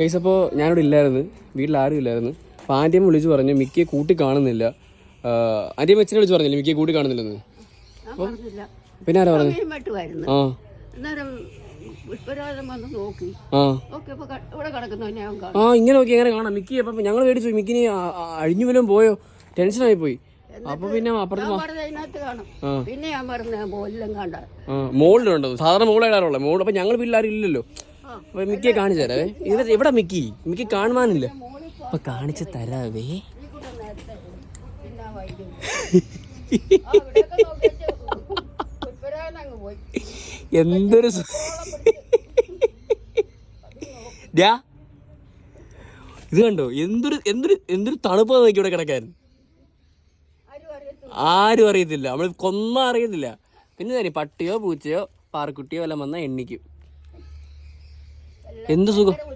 Case അപ്പോൾ ഞാനിവിടെ ഇല്ലായിരുന്നു. വീട്ടിൽ ആരും ഇല്ലായിരുന്നു. അപ്പോൾ ആന്റിയമ്മ വിളിച്ച് പറഞ്ഞു മിക്കിയെ കൂട്ടി കാണുന്നില്ല. ആന്റിയമ്മ അച്ഛനെ വിളിച്ച് പറഞ്ഞില്ല മിക്കിയെ കൂട്ടി കാണുന്നില്ലെന്ന്? പിന്നെ ആരാ പറഞ്ഞു? ആ. ആ. ഇങ്ങനെ നോക്കി എങ്ങനെ കാണാം. മിക്കി അപ്പം ഞങ്ങൾ മേടിച്ചു മിക്കിനി അഴിഞ്ഞു വല്ലതും പോയോ? ടെൻഷനായി പോയി. അപ്പൊ പിന്നെ അപ്പുറത്ത്. പിന്നെ ഞാൻ പറഞ്ഞ പോലും കണ്ട ആ മോളിലുണ്ടോ? സാധാരണ മോളിടാറുള്ളത് മോൾ അപ്പൊ ഞങ്ങൾ വീട്ടിലാരും ഇല്ലല്ലോ. മിക്കിയെ കാണിച്ചു തരാവേ ഇവിടെ എവിടെ മിക്കി. മിക്കി കാണുവാനില്ല. അപ്പൊ കാണിച്ചു തരാവേ. എന്തൊരു ഇത് കണ്ടോ? എന്തൊരു എന്തൊരു എന്തൊരു തണുപ്പ് നോക്കി ഇവിടെ കിടക്കാൻ. ആരും അറിയത്തില്ല. നമ്മൾ കൊന്ന അറിയത്തില്ല. പിന്നെ തന്നെ പട്ടിയോ പൂച്ചയോ പാറക്കുട്ടിയോ എല്ലാം വന്നാൽ എണ്ണിക്കും. എന്ത് സുഖം?